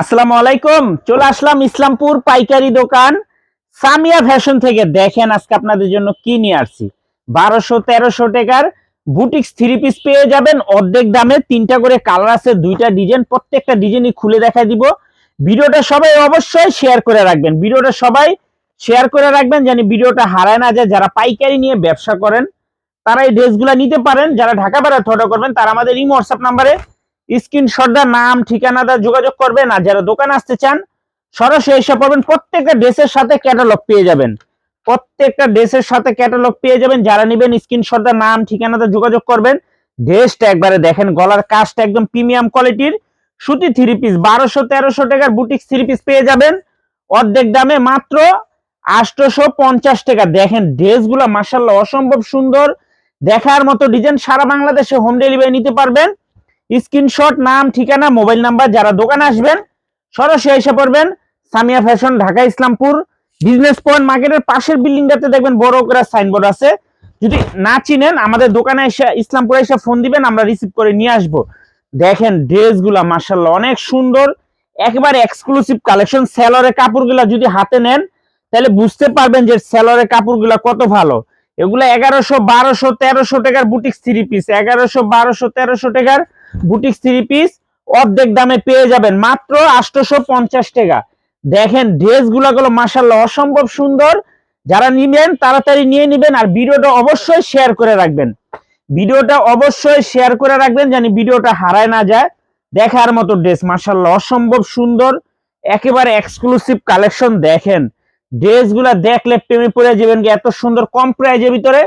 আসসালামু আলাইকুম, চলে আসলাম ইসলামপুর পাইকারি দোকান সামিয়া ফ্যাশন থেকে। দেখেন আজকে আপনাদের জন্য কি নিয়ে আসছি। বারোশো, তেরোশো টাকার বুটিক্স থ্রি পিস পেয়ে যাবেন। অর্ধেক দামে তিনটা করে কালার আছে, দুইটা ডিজাইন, প্রত্যেকটা ডিজাইনই খুলে দেখা দিব। ভিডিওটা সবাই অবশ্যই শেয়ার করে রাখবেন। ভিডিওটা সবাই শেয়ার করে রাখবেন জানি ভিডিওটা হারায় না যায়। যারা পাইকারি নিয়ে ব্যবসা করেন তারা এই ড্রেসগুলো নিতে পারেন। যারা ঢাকা বেড়াতে অর্ডার করবেন, তারা আমাদের এই হোয়াটসঅ্যাপ নাম্বারে স্ক্রিনশটটা নাম ঠিকানাটা যোগাযোগ করবেন আর যারা দোকানে আসতে চান, সরাসরি এসে পড়বেন প্রত্যেকটা ড্রেসের সাথে ক্যাটালগ পেয়ে যাবেন। প্রত্যেকটা ড্রেসের সাথে ক্যাটালগ পেয়ে যাবেন। যারা নেবেন স্ক্রিনশটটা নাম ঠিকানাটা যোগাযোগ করবেন। ড্রেসটা একবারে দেখেন, গলার কাজটা একদম প্রিমিয়াম কোয়ালিটির সুতি থ্রি পিস বারোশো, তেরোশো টাকার বুটিক থ্রি পিস পেয়ে যাবেন। অর্ধেক দামে মাত্র আটশোশো পঞ্চাশ টাকা। দেখেন ড্রেসগুলো মাসাল্লাহ অসম্ভব সুন্দর। দেখার মতো ডিজাইন সারা বাংলাদেশে হোম ডেলিভারি নিতে পারবেন। স্ক্রিনশট, নাম, ঠিকানা, মোবাইল নাম্বার, যারা দোকানে আসবেন, সরাসরি এসে পড়বেন Samia fashion, Dhaka, Islampur, business point মার্কেটের পাশের বিল্ডিংটাতে দেখবেন বড় করে সাইনবোর্ড আছে। যদি না চিনেন, আমাদের দোকানে এসে, ইসলামপুরে এসে ফোন দিবেন, আমরা রিসিভ করে নিয়ে আসব। দেখেন ড্রেসগুলা মার্শাল্লাহ অনেক সুন্দর। একেবারে এক্সক্লুসিভ কালেকশন সেলরের কাপড়গুলা যদি হাতে নেন, তাহলে বুঝতে পারবেন যে সেলরের কাপড়গুলা কত ভালো। এগুলো এগারোশো, বারোশো, তেরোশো টাকার বুটিক্স থ্রি পিস এগারোশো, বারোশো, তেরোশো টাকার বুটিক্স থ্রি পিস অর্ধেক দামে পেয়ে যাবেন মাত্র আটশোশো পঞ্চাশ টাকা। দেখেন ড্রেসগুলো মাসাল্লাহ অসম্ভব সুন্দর। যারা নিবেন, তাড়াতাড়ি নিয়ে নিবেন আর ভিডিওটা অবশ্যই শেয়ার করে রাখবেন। ভিডিওটা অবশ্যই শেয়ার করে রাখবেন জানি ভিডিওটা হারায় না যায়। দেখার মতো ড্রেস মাসাল্লাহ অসম্ভব সুন্দর। একেবারে এক্সক্লুসিভ কালেকশন দেখেন। ড্রেসগুলা দেখলে প্রেমে পড়ে যাবেন এত সুন্দর কম প্রাইজের ভিতরে।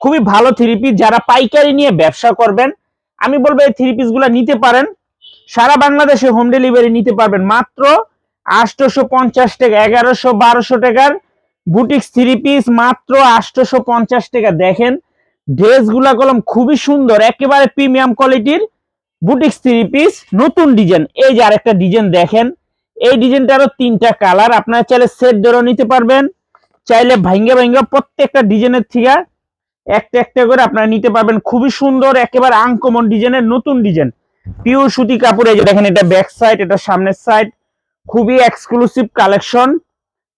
খুবই ভালো থ্রি পিস যারা পাইকারি নিয়ে ব্যবসা করবেন আমি বলব এই থ্রি পিসগুলা নিতে পারেন। সারা বাংলাদেশে হোম ডেলিভারি নিতে পারবেন। মাত্র আটশোশো পঞ্চাশ টাকা, এগারোশো, বারোশো টাকার বুটিক্স থ্রি পিস মাত্র আটশোশো পঞ্চাশ টাকা। দেখেন ড্রেসগুলা কলম খুবই সুন্দর, একেবারে প্রিমিয়াম কোয়ালিটির বুটিক্স থ্রি পিস নতুন ডিজাইন এই যে আরেকটা ডিজাইন দেখেন, এই ডিজাইনটারও তিনটা কালার আপনারা চাইলে সেট ধরেও নিতে পারবেন, চাইলে ভাঙ্গে ভাঙ্গে প্রত্যেকটা ডিজাইনের থেকে একটা একটা করে আপনারা নিতে পারবেন। খুবই সুন্দর, একেবারে আনকমন ডিজাইনের নতুন ডিজাইন পিওর সুতি কাপড়, এই যে দেখেন এটা ব্যাক সাইড এটা সামনের সাইড খুবই এক্সক্লুসিভ কালেকশন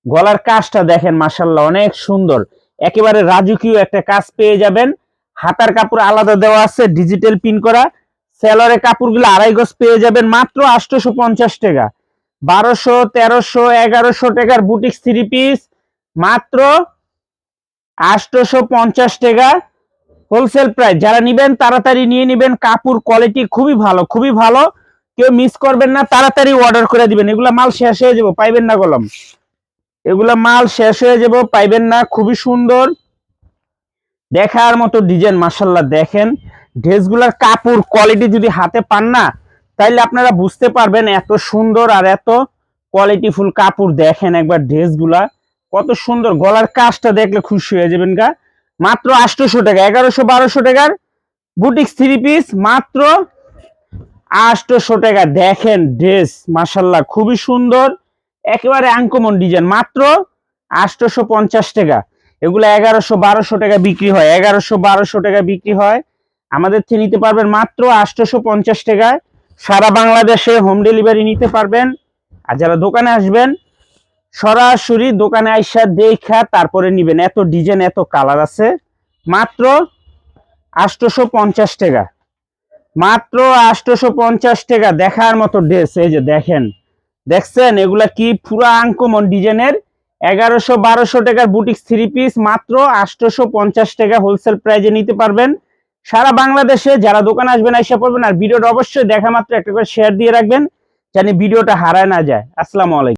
গলার কাজটা দেখেন মাসাল্লাহ অনেক সুন্দর। একেবারে রাজকীয় একটা কাজ পেয়ে যাবেন। হাতার কাপড় আলাদা দেওয়া আছে ডিজিটাল পিন করা। সেলরের কাপড়গুলো আড়াই গজ পেয়ে যাবেন, মাত্র আটশোশো পঞ্চাশ টাকা। বারোশো, তেরোশো, এগারোশো টাকার বুটিক্স থ্রি পিস মাত্র আটশোশো পঞ্চাশ টাকা হোলসেল প্রাইস যারা নিবেন, তাড়াতাড়ি নিয়ে নিবেন। কাপড় কোয়ালিটি খুবই ভালো খুবই ভালো। কেউ মিস করবেন না, তাড়াতাড়ি অর্ডার করে দিবেন। এগুলা মাল শেষ হয়ে যাব, পাইবেন না গলম এগুলা মাল শেষ হয়ে যাব, পাইবেন না। খুবই সুন্দর। দেখার মতো ডিজাইন মাসাল্লাহ দেখেন। ড্রেসগুলার কাপড় কোয়ালিটি যদি হাতে পান না, তাইলে আপনারা বুঝতে পারবেন এত সুন্দর আর এত কোয়ালিটিফুল কাপড়। দেখেন একবার ড্রেসগুলা। কত সুন্দর গলার কাজটা দেখলে খুশি হয়ে যাবেন গা। মাত্র আটশোশো টাকা, এগারোশো, বারোশো টাকার বুটিক্স থ্রি পিস মাত্র আটশোশো টাকা। দেখেন ড্রেস মাসাল্লাহ খুবই সুন্দর, একেবারে আঙ্কমন ডিজাইন মাত্র আটশোশো পঞ্চাশ টাকা। এগুলো এগারোশো, বারোশো টাকা বিক্রি হয়, এগারোশো, বারোশো টাকা বিক্রি হয়। আমাদের থেকে নিতে পারবেন মাত্র আটশোশো পঞ্চাশ টাকায়। সারা বাংলাদেশে হোম ডেলিভারি নিতে পারবেন। আর যারা দোকানে আসবেন সরাসরি দোকানে আইসা দেখা, তারপরে নিবেন। এত ডিজাইন, এত কালার আছে। মাত্র আটশোশো পঞ্চাশ টাকা। মাত্র আটশোশো পঞ্চাশ টাকা দেখার মতো ড্রেস, এই যে দেখেন। দেখছেন? এগুলা কি পুরা আঙ্কমন ডিজাইনের? এগারোশো বারোশো টাকার বুটিক্স থ্রি পিস মাত্র আটশোশো পঞ্চাশ টাকা হোলসেল প্রাইজে নিতে পারবেন। সারা বাংলাদেশে যারা দোকানে আসবেন, আইসা পড়বেন। আর ভিডিওটা অবশ্যই দেখা মাত্র একটা করে শেয়ার দিয়ে রাখবেন জানি ভিডিওটা হারায় না যায়। আসসালামু আলাইকুম।